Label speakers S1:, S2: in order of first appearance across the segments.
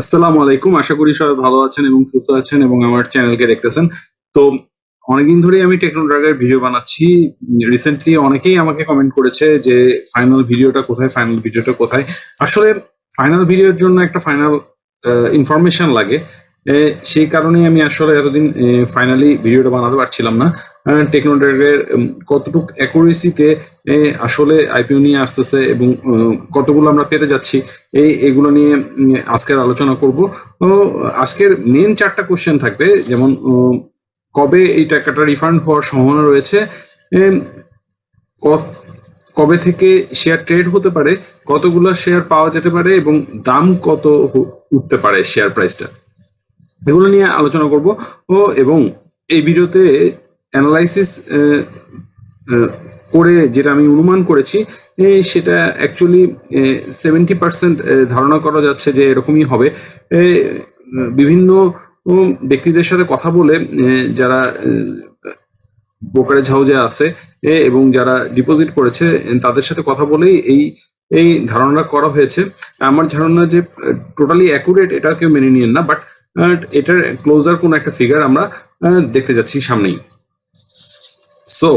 S1: আসসালামু আলাইকুম। আশা করি সবাই ভালো আছেন এবং সুস্থ আছেন এবং আমার চ্যানেলকে দেখতেছেন। তো অনেকদিন ধরেই আমি টেকনোড্রাগের ভিডিও বানাচ্ছি। রিসেন্টলি অনেকেই আমাকে কমেন্ট করেছে যে ফাইনাল ভিডিওটা কোথায়? ফাইনাল ভিডিওটা কোথায়? আসলে ফাইনাল ভিডিওর জন্য একটা ফাইনাল ইনফরমেশন লাগে। সেই কারণেই আমি আসলে এতদিন ফাইনালি ভিডিওটা বানাতে পারছিলাম না। টেকনোড্রাগের কতটুকু অ্যাকুরেসিতে আসলে আইপিও নিয়ে আসতেছে এবং কতগুলো আমরা পেতে যাচ্ছি, এই, এগুলো নিয়ে আজকের আলোচনা করব। আজকের মেন চারটা কোশ্চেন থাকবে, যেমন কবে এই টাকাটা রিফান্ড হওয়ার সম্ভাবনা রয়েছে কবে থেকে শেয়ার ট্রেড হতে পারে, কতগুলো শেয়ার পাওয়া যেতে পারে এবং দাম কত উঠতে পারে শেয়ার প্রাইসটা এগুলো নিয়ে আলোচনা করব। ও, এবং এই ভিডিওতে অ্যানালাইসিস করে যেটা আমি অনুমান করেছি সেটা অ্যাকচুয়ালি সেভেন্টি পার্সেন্ট ধারণা করা যাচ্ছে যে এরকমই হবে। বিভিন্ন ব্যক্তিদের সাথে কথা বলে যারা ব্রোকারেজ হাউজে আছে এবং যারা ডিপোজিট করেছে তাদের সাথে কথা বলেই এই এই ধারণা করা হয়েছে। আমার ধারণা যে টোটালি অ্যাকুরেট এটা কেউ মেনে নিয়েন না বাট এটার ক্লোজার কোন একটা ফিগার আমরা দেখতে যাচ্ছি সামনেই। সো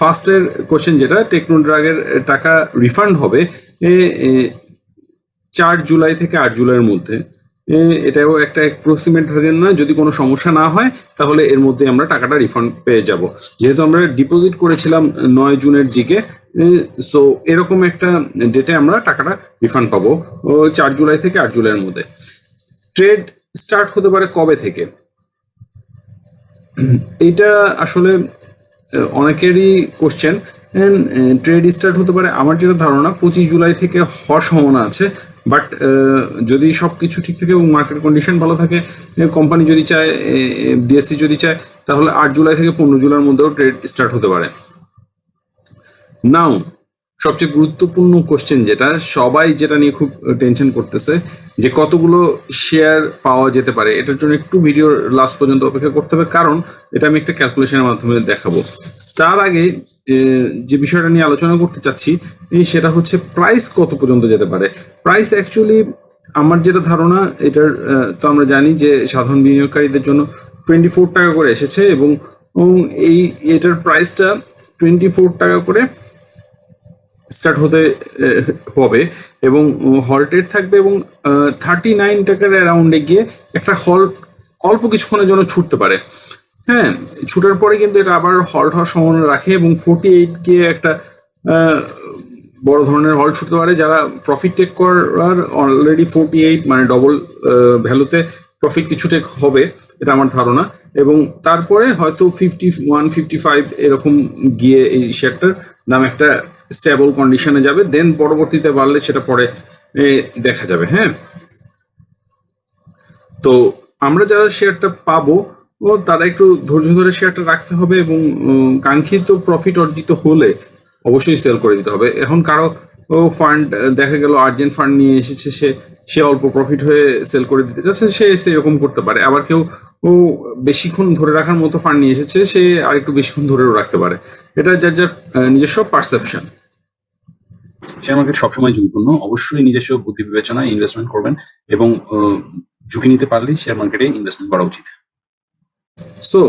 S1: ফার্স্টের কোশ্চেন যেটা টেকনোড্রাগের টাকা রিফান্ড হবে চার জুলাই থেকে আট জুলাইয়ের মধ্যে। এটাও একটা অ্যাপ্রক্সিমেট ধরেন না যদি কোনো সমস্যা না হয়, তাহলে এর মধ্যে আমরা টাকাটা রিফান্ড পেয়ে যাব। যেহেতু আমরা ডিপোজিট করেছিলাম নয় জুনের দিকে সো এরকম একটা ডেটে আমরা টাকাটা রিফান্ড পাবো চার জুলাই থেকে আট জুলাইয়ের মধ্যে। ট্রেড স্টার্ট হতে পারে কবে থেকে? এইটা আসলে অনেকেরই কোশ্চেন ট্রেড স্টার্ট হতে পারে আমার যেটা ধারণা, পঁচিশ জুলাই থেকে হওয়ার সম্ভাবনা আছে। বাট যদি সব কিছু ঠিক থাকে এবং মার্কেট কন্ডিশন ভালো থাকে কোম্পানি যদি চায় বিএসসি যদি চায়, তাহলে আট জুলাই থেকে পনেরো জুলাইয়ের মধ্যেও ট্রেড স্টার্ট হতে পারে। নাও সবচেয়ে গুরুত্বপূর্ণ কোশ্চেন যেটা, সবাই যেটা নিয়ে খুব টেনশন করতেছে, যে কতগুলো শেয়ার পাওয়া যেতে পারে, এটার জন্য একটু ভিডিওর লাস্ট পর্যন্ত অপেক্ষা করতে হবে, কারণ এটা আমি একটা ক্যালকুলেশনের মাধ্যমে দেখাবো। তার আগে যে বিষয়টা নিয়ে আলোচনা করতে চাচ্ছি সেটা হচ্ছে প্রাইস কত পর্যন্ত যেতে পারে। প্রাইস অ্যাকচুয়ালি আমার যেটা ধারণা, এটার তো আমরা জানি যে সাধারণ বিনিয়োগকারীদের জন্য টোয়েন্টি ফোর টাকা করে এসেছে এবং এই, এটার প্রাইসটা টোয়েন্টি ফোর টাকা করে স্টার্ট হতে হবে এবং হল্টেড থাকবে এবং থার্টি নাইন টাকার অ্যারাউন্ডে গিয়ে একটা হল্ট অল্প কিছুক্ষণের জন্য ছুটতে পারে। হ্যাঁ ছুটার পরে কিন্তু এটা আবার হল্ট হওয়ার সম্ভাবনা রাখে এবং ফোর্টি এইট গিয়ে একটা বড় ধরনের হল ছুটতে পারে যারা প্রফিট টেক করার অলরেডি ফোর্টি এইট মানে ডবল ভ্যালুতে প্রফিট কিছু টেক হবে, এটা আমার ধারণা। এবং তারপরে হয়তো ফিফটি ওয়ান ফিফটি ফাইভ এরকম গিয়ে এই শেয়ারটার দাম একটা স্টেবল কন্ডিশনে যাবে দেন পরবর্তীতে বাড়লে সেটা পরে দেখা যাবে হ্যাঁ? তো আমরা যারা শেয়ারটা পাবো, ও, তারা একটু ধৈর্য ধরে শেয়ারটা রাখতে হবে এবং কাঙ্ক্ষিত প্রফিট অর্জিত হলে অবশ্যই সেল করে দিতে হবে। এখন কারও ফান্ড দেখা গেল আর্জেন্ট ফান্ড নিয়ে এসেছে সে সে অল্প প্রফিট হয়ে সেল করে দিতে চাচ্ছে, সে সেরকম করতে পারে। আবার কেউ, ও, বেশিক্ষণ ধরে রাখার মতো ফান্ড নিয়ে এসেছে, সে আর একটু বেশিক্ষণ ধরেও রাখতে পারে। এটা যার যার নিজস্ব পারসেপশন শেয়ার মার্কেট সবসময় ঝুঁকিপূর্ণ। অবশ্যই নিজস্ব বুদ্ধি বিবেচনায় ইনভেস্টমেন্ট করবেন এবং ঝুঁকি নিতে পারলেই শেয়ার মার্কেটে ইনভেস্টমেন্ট করা উচিত। সো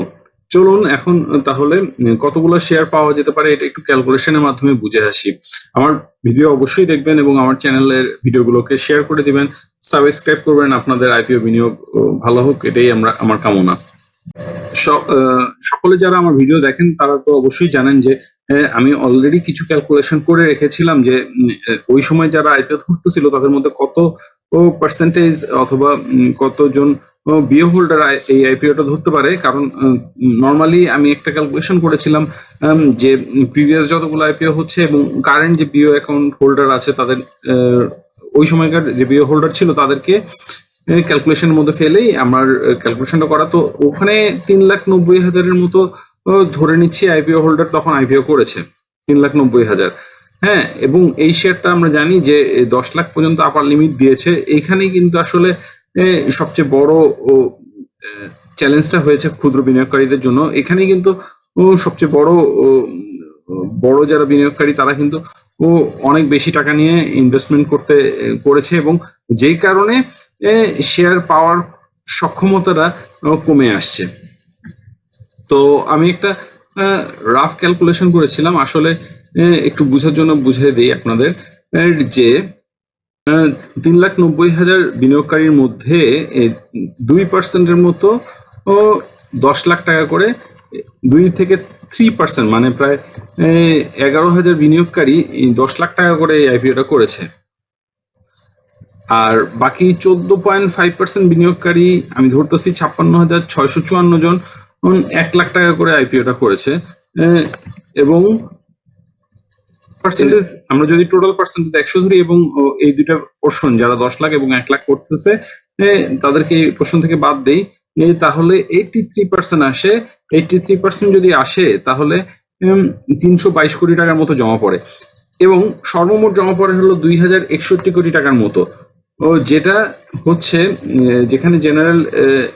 S1: চলুন এখন তাহলে, কতগুলো শেয়ার পাওয়া যেতে পারে এটা একটু ক্যালকুলেশনের মাধ্যমে বুঝে আসি। আমার ভিডিও অবশ্যই দেখবেন এবং আমার চ্যানেলের ভিডিওগুলোকে শেয়ার করে দিবেন। সাবস্ক্রাইব করবেন, আপনাদের আইপিও বিনিয়োগ ভালো হোক, এটাই আমরা, আমার কামনা। সকলে যারা আমার ভিডিও দেখেন, তারা তো অবশ্যই জানেন যে আমি অলরেডি কিছু ক্যালকুলেশন করে রেখেছিলাম যে ওই সময় যারা আইপিও ধরতেছিল তাদের মধ্যে কত পার্সেন্টেজ অথবা কতজন বিও হোল্ডার এই আইপিওটা ধরতে পারে। কারণ নর্মালি আমি একটা ক্যালকুলেশন করেছিলাম যে প্রিভিয়াস যতগুলো আইপিও হচ্ছে এবং কারেন্ট যে বিও অ্যাকাউন্ট হোল্ডার আছে, তাদের ওই সময়কার যে বিও হোল্ডার ছিল, তাদেরকে ক্যালকুলেশনের মধ্যে ফেলেই আমার ক্যালকুলেশনটা করা, তো ওখানে তিন লাখ নব্বই হাজারের মতো ধরে নিচ্ছি আইপিও হোল্ডার তখন আইপিও করেছে, তিন লাখ নব্বই হাজার। হ্যাঁ এবং এই শেয়ারটা আমরা জানি যে দশ লাখ পর্যন্ত আপার লিমিট দিয়েছে। এইখানেই কিন্তু আসলে সবচেয়ে বড় চ্যালেঞ্জটা হয়েছে ক্ষুদ্র বিনিয়োগকারীদের জন্য। এখানেই কিন্তু সবচেয়ে বড় বড় যারা বিনিয়োগকারী, তারা কিন্তু অনেক বেশি টাকা নিয়ে ইনভেস্টমেন্ট করতে করেছে এবং যেই কারণে শেয়ার পাওয়ার সক্ষমতাটা কমে আসছে। তো আমি একটা রাফ ক্যালকুলেশন করেছিলাম। আসলে একটু বোঝার জন্য বুঝিয়ে দিই আপনাদের যে তিন লাখ নব্বই হাজার বিনিয়োগকারীর মধ্যে দুই পার্সেন্টের মতো, ও, দশ লাখ টাকা করে, দুই থেকে থ্রি পার্সেন্ট মানে প্রায় এগারো হাজার বিনিয়োগকারী দশ লাখ টাকা করে এই আইপিওটা করেছে। আর বাকি চোদ্দ পয়েন্ট ফাইভ পার্সেন্ট বিনিয়োগকারী, আমি ধরতেছি ছাপ্পান্ন হাজার ছয়শো চুয়ান্ন জন এক লাখ টাকা করে আইপিওটা করেছে। এবং পার্সেন্টেজ আমরা যদি টোটাল পার্সেন্টেজ একশো ধরি এবং এই দুইটা পোর্শন যারা দশ লাখ এবং এক লাখ করতেছে তাদেরকে এই পোর্শন থেকে বাদ দেই। তাহলে এইটি থ্রি পার্সেন্ট আসে। এইটি থ্রি পার্সেন্ট যদি আসে, তাহলে তিনশো বাইশ কোটি টাকার মতো জমা পড়ে। এবং সর্বমোট জমা পড়ে হলো দুই হাজার একষট্টি কোটি টাকার মতো। ও যেটা হচ্ছে যেখানে জেনারেল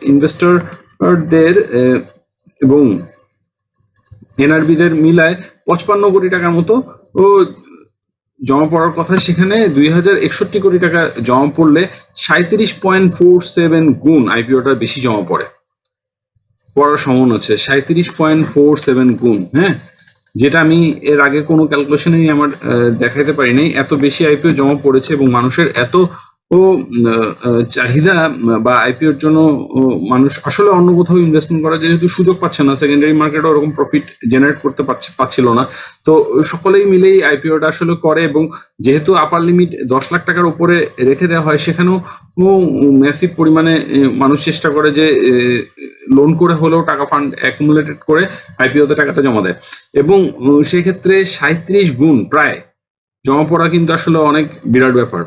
S1: ইনভেস্টরদের এবং এনআরবিদের মিলায় পঁচপান্ন কোটি টাকার মতো, ও, জমা পড়ার কথা সেখানে দুই হাজার একষট্টি কোটি টাকা জমা পড়লে সাঁত্রিশ পয়েন্ট ফোর সেভেন গুণ আইপিওটা বেশি জমা পড়ে। পড়ার সমান হচ্ছে সাঁত্রিশ পয়েন্ট ফোর সেভেন গুণ হ্যাঁ? যেটা আমি এর আগে কোনো ক্যালকুলেশনেই আমার দেখাইতে পারি নাই এত বেশি আইপিও জমা পড়েছে এবং মানুষের এত ও চাহিদা বা আইপিওর জন্য মানুষ আসলে অন্য কোথাও ইনভেস্টমেন্ট করা যেহেতু সুযোগ পাচ্ছে না সেকেন্ডারি মার্কেটে ওরকম প্রফিট জেনারেট করতে পারছে না। তো সকলেই মিলেই আইপিওটা আসলে করে এবং যেহেতু আপার লিমিট দশ লাখ টাকার উপরে রেখে দেওয়া হয়, সেখানেও ম্যাসিভ পরিমাণে মানুষ চেষ্টা করে যে লোন করে হলেও টাকা ফান্ড অ্যাকুমুলেটেড করে আইপিওতে টাকাটা জমা দেয়। এবং সেক্ষেত্রে সাঁত্রিশ গুণ প্রায় জমা পড়া কিন্তু আসলে অনেক বিরাট ব্যাপার।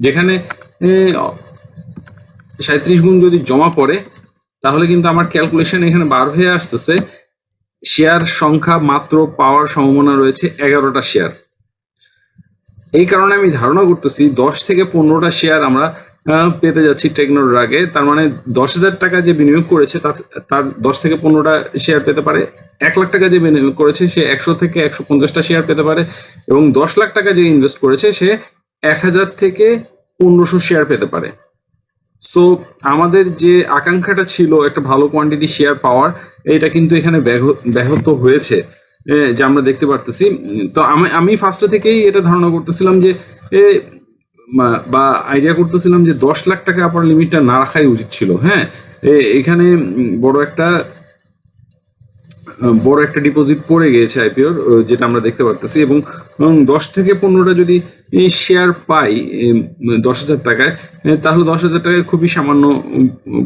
S1: যেখানে সাঁত্রিশ গুণ যদি জমা পড়ে, তাহলে কিন্তু আমার ক্যালকুলেশন এখানে বার হয়ে আসতেছে শেয়ার সংখ্যা মাত্র পাওয়ার সম্ভাবনা রয়েছে এগারোটা শেয়ার এই কারণে আমি ধারণা করতেছি দশ থেকে পনেরোটা শেয়ার আমরা পেতে যাচ্ছি টেকনোর আগে। তার মানে দশ হাজার টাকা যে বিনিয়োগ করেছে, তার দশ থেকে পনেরোটা শেয়ার পেতে পারে, এক লাখ টাকা যে বিনিয়োগ করেছে, সে একশো থেকে একশো পঞ্চাশটা শেয়ার পেতে পারে, এবং দশ লাখ টাকা যে ইনভেস্ট করেছে, সে এক হাজার থেকে পনেরোশো শেয়ার পেতে পারে। সো আমাদের যে আকাঙ্ক্ষাটা ছিল একটা ভালো কোয়ান্টিটি শেয়ার পাওয়ার এটা কিন্তু এখানে ব্যাহ- ব্যাহত হয়েছে। যা আমরা দেখতে পারতেছি। তো আমি আমি ফার্স্টে থেকেই এটা ধারণা করতেছিলাম যে বা আইডিয়া করতেছিলাম যে দশ লাখ টাকা আপনার লিমিটটা না রাখাই উচিত ছিল। হ্যাঁ এখানে বড় একটা বড় একটা ডিপোজিট পড়ে গিয়েছে আইপিওর যেটা আমরা দেখতে পারতেছি এবং দশ থেকে পনেরোটা যদি শেয়ার পাই দশ হাজার টাকায় তাহলে দশ হাজার টাকায় খুবই সামান্য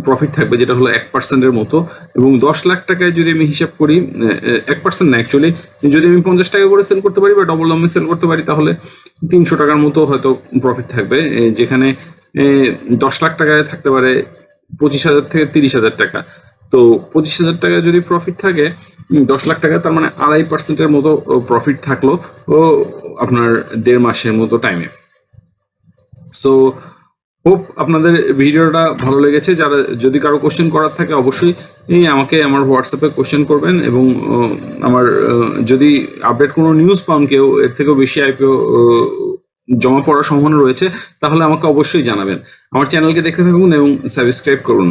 S1: প্রফিট থাকবে, যেটা হলো এক পার্সেন্টের মতো। এবং দশ লাখ টাকায় যদি আমি হিসাব করি এক পার্সেন্ট না অ্যাকচুয়ালি যদি আমি পঞ্চাশ টাকা করে সেল করতে পারি বা ডবল দামে সেল করতে পারি, তাহলে তিনশো টাকার মতো হয়তো প্রফিট থাকবে। যেখানে দশ লাখ টাকায় থাকতে পারে পঁচিশ হাজার থেকে তিরিশ হাজার টাকা। তো পঁচিশ হাজার টাকা যদি প্রফিট থাকে দশ লাখ টাকা, তার মানে আড়াই পার্সেন্টের মতো প্রফিট থাকল, ও, আপনার দেড় মাসের মতো টাইমে সো হোপ আপনাদের ভিডিওটা ভালো লেগেছে। যারা, যদি কারও কোশ্চেন করার থাকে, অবশ্যই আমাকে আমার হোয়াটসঅ্যাপে কোশ্চেন করবেন এবং আমার যদি আপডেট কোনো নিউজ পান কেউ, এর থেকেও বেশি আইপিও জমা পড়ার সম্ভাবনা রয়েছে, তাহলে আমাকে অবশ্যই জানাবেন। আমার চ্যানেলকে দেখতে থাকুন এবং সাবস্ক্রাইব করুন।